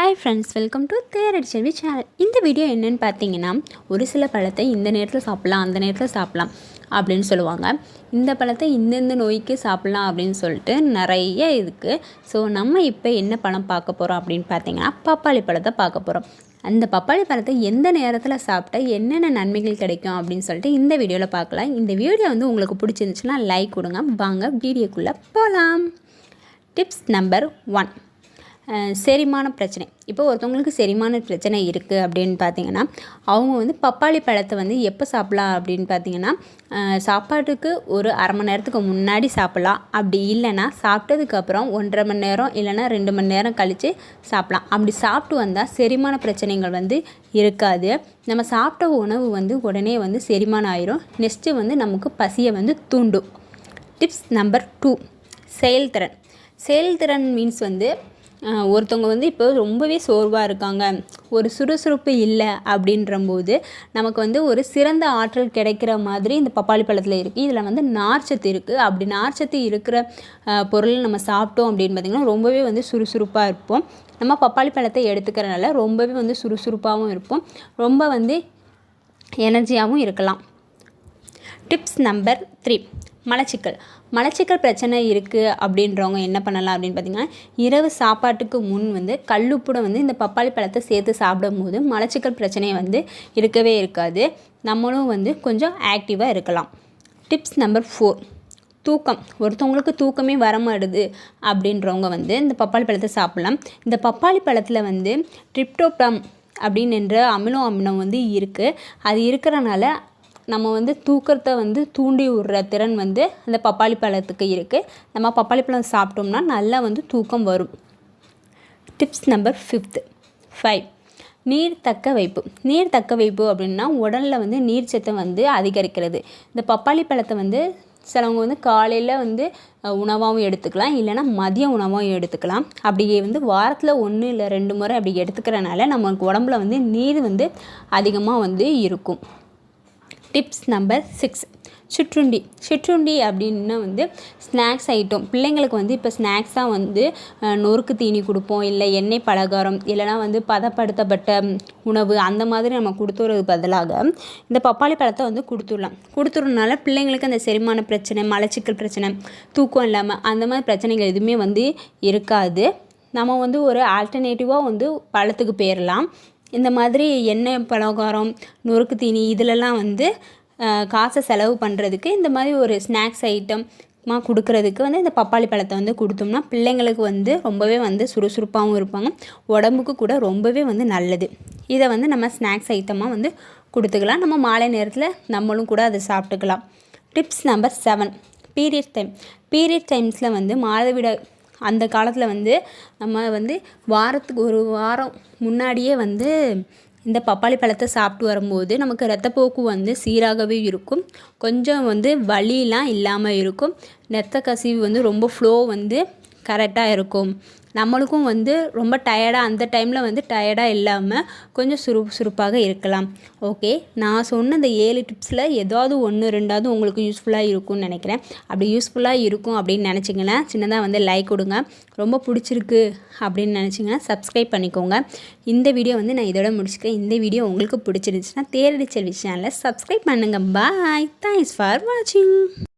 Hi friends welcome to Theradi Selvi channel இந்த video என்னென்னு பார்த்தீங்கன்னா ஒரு சில பழத்தை இந்த நேரத்தில் சாப்பிட்லாம் அந்த நேரத்தில் சாப்பிட்லாம் அப்படின்னு சொல்லுவாங்க. இந்த பழத்தை இந்தந்த நோய்க்கு சாப்பிட்லாம் அப்படின்னு சொல்லிட்டு நிறைய இருக்குது ஸோ நம்ம இப்போ என்ன பழம் பார்க்க போகிறோம் அப்படின்னு பார்த்தீங்கன்னா பப்பாளி பழத்தை பார்க்க போகிறோம் அந்த பப்பாளி பழத்தை எந்த நேரத்தில் சாப்பிட்டா என்னென்ன நன்மைகள் கிடைக்கும் அப்படின்னு சொல்லிட்டு இந்த வீடியோவில் பார்க்கலாம். இந்த வீடியோ வந்து உங்களுக்கு பிடிச்சிருந்துச்சுன்னா லைக் கொடுங்க. வாங்க வீடியோக்குள்ளே போகலாம் டிப்ஸ் நம்பர் ஒன் செரிமான பிரச்சனை. இப்போ ஒருத்தவங்களுக்கு செரிமான பிரச்சனை இருக்குது அப்படின்னு பார்த்தீங்கன்னா அவங்க வந்து பப்பாளி பழத்தை வந்து எப்போ சாப்பிட்லாம் அப்படின்னு பார்த்தீங்கன்னா சாப்பாட்டுக்கு ஒரு அரை மணி நேரத்துக்கு முன்னாடி சாப்பிட்லாம். அப்படி இல்லைன்னா சாப்பிட்டதுக்கப்புறம் ஒன்றரை மணி நேரம் இல்லைன்னா ரெண்டு மணி நேரம் கழித்து சாப்பிட்லாம். அப்படி சாப்பிட்டு வந்தால் செரிமான பிரச்சனைகள் வந்து இருக்காது. நம்ம சாப்பிட்ட உணவு வந்து உடனே வந்து செரிமானம் ஆயிரும். நெக்ஸ்ட்டு வந்து நமக்கு பசியை வந்து தூண்டும். டிப்ஸ் நம்பர் டூ செயல்திறன். செயல்திறன் மீன்ஸ் வந்து ஒருத்தவங்க வந்து இப்போ ரொம்பவே சோர்வாக இருக்காங்க. ஒரு சுறுசுறுப்பு இல்லை அப்படின்றம்போது நமக்கு வந்து ஒரு சிறந்த ஆற்றல் கிடைக்கிற மாதிரி இந்த பப்பாளி பழத்தில் இருக்குது இதில் வந்து நார்ச்சத்து இருக்குது அப்படி நார்ச்சத்து இருக்கிற பொருள் நம்ம சாப்பிட்டோம் அப்படின்னு பார்த்திங்கன்னா ரொம்பவே வந்து சுறுசுறுப்பாக இருப்போம். நம்ம பப்பாளி பழத்தை எடுத்துக்கிறனால ரொம்பவே வந்து சுறுசுறுப்பாகவும் இருப்போம். ரொம்ப வந்து எனர்ஜியாகவும் இருக்கலாம். Tips number three. மலச்சிக்கல். மலச்சிக்கல் பிரச்சனை இருக்குது அப்படின்றவங்க என்ன பண்ணலாம் அப்படின்னு பார்த்திங்கன்னா இரவு சாப்பாட்டுக்கு முன் வந்து கல்லுப்புட வந்து இந்த பப்பாளி பழத்தை சேர்த்து சாப்பிடும்போது மலச்சிக்கல் பிரச்சனை வந்து இருக்கவே இருக்காது. நம்மளும் வந்து கொஞ்சம் ஆக்டிவாக இருக்கலாம். Tips number four. தூக்கம். ஒருத்தவங்களுக்கு தூக்கமே வர மாட்டுது அப்படின்றவங்க வந்து இந்த பப்பாளி பழத்தை சாப்பிட்லாம். இந்த பப்பாளி பழத்தில் வந்து ட்ரிப்டோப்டம் அப்படின்னு என்ற அமிலம் அமினம் வந்து இருக்குது அது இருக்கிறனால நம்ம வந்து தூக்கத்தை வந்து தூண்டி விடுற திறன் வந்து அந்த பப்பாளி பழத்துக்கு இருக்குது நம்ம பப்பாளி பழம் சாப்பிட்டோம்னா நல்லா வந்து தூக்கம் வரும். டிப்ஸ் நம்பர் ஃபிஃப்த்து ஃபைவ் நீர் தக்க வைப்பு. நீர் தக்க வைப்பு அப்படின்னா உடலில் வந்து நீர் சத்தம் வந்து அதிகரிக்கிறது. இந்த பப்பாளி பழத்தை வந்து சிலவங்க வந்து காலையில் வந்து உணவாகவும் எடுத்துக்கலாம். இல்லைனா மதிய உணவாகவும் எடுத்துக்கலாம். அப்படியே வந்து வாரத்தில் ஒன்று இல்லை ரெண்டு முறை அப்படி எடுத்துக்கிறனால நமக்கு உடம்புல வந்து நீர் வந்து அதிகமாக வந்து இருக்கும். டிப்ஸ் நம்பர் சிக்ஸ் சிற்றுண்டி. சிற்றுண்டி அப்படின்னா வந்து ஸ்நாக்ஸ் ஐட்டம் பிள்ளைங்களுக்கு வந்து இப்போ ஸ்நாக்ஸ் தான் வந்து நொறுக்கு தீனி கொடுப்போம் இல்லை எண்ணெய் பலகாரம் இல்லைனா வந்து பதப்படுத்தப்பட்ட உணவு அந்த மாதிரி நம்ம கொடுத்துறது பதிலாக இந்த பப்பாளி பழத்தை வந்து கொடுத்துடலாம். கொடுத்துறதுனால பிள்ளைங்களுக்கு அந்த செரிமான பிரச்சனை மலச்சிக்கல் பிரச்சனை தூக்கம் இல்லாமல் அந்த மாதிரி பிரச்சனைகள் எதுவுமே வந்து இருக்காது. நம்ம வந்து ஒரு ஆல்டர்னேட்டிவாக வந்து பழத்துக்கு போயிடலாம் இந்த மாதிரி எண்ணெய் பலகாரம் நொறுக்கு தீனி இதிலெல்லாம் வந்து காசை செலவு பண்ணுறதுக்கு இந்த மாதிரி ஒரு ஸ்நாக்ஸ் ஐட்டம் மா கொடுக்குறதுக்கு வந்து இந்த பப்பாளி பழத்தை வந்து கொடுத்தோம்னா பிள்ளைங்களுக்கு வந்து ரொம்பவே வந்து சுறுசுறுப்பாகவும் இருப்பாங்க. உடம்புக்கு கூட ரொம்பவே வந்து நல்லது. இதை வந்து நம்ம ஸ்நாக்ஸ் ஐட்டமாக வந்து கொடுத்துக்கலாம். நம்ம மாலை நேரத்தில் நம்மளும் கூட அதை சாப்பிட்டுக்கலாம். Tips number seven. Period time. Period டைம்ஸில் வந்து மாதவிட அந்த காலத்தில் வந்து நம்ம வந்து வாரத்துக்கு ஒரு வாரம் முன்னாடியே வந்து இந்த பப்பாளி பழத்தை சாப்பிட்டு வரும்போது நமக்கு ரத்தப்போக்கு வந்து சீராகவே இருக்கும். கொஞ்சம் வந்து வலிலாம் இல்லாமல் இருக்கும். ரத்த கசிவு வந்து ரொம்ப ஃப்ளோ வந்து கரெக்டாக இருக்கும். நம்மளுக்கும் வந்து ரொம்ப டயர்டாக அந்த டைமில் வந்து டயர்டாக இல்லாமல் கொஞ்சம் சுறுசுறுப்பாக இருக்கலாம். ஓகே நான் சொன்ன இந்த ஏழு டிப்ஸில் ஏதாவது ஒன்று ரெண்டாவது உங்களுக்கு யூஸ்ஃபுல்லாக இருக்கும்னு நினைக்கிறேன். அப்படி யூஸ்ஃபுல்லாக இருக்கும் அப்படின்னு நினச்சிங்கன்னா சின்னதாக வந்து லைக் கொடுங்க. ரொம்ப பிடிச்சிருக்கு அப்படின்னு நினச்சிங்கன்னா சப்ஸ்கிரைப் பண்ணிக்கோங்க. இந்த வீடியோ வந்து நான் இதோட முடிச்சுக்கிறேன். இந்த வீடியோ உங்களுக்கு பிடிச்சிருந்துச்சுன்னா தேரடி செல்வி சேனலை சப்ஸ்கிரைப் பண்ணுங்கள் பாய் தேங்க்ஸ் ஃபார் வாட்சிங்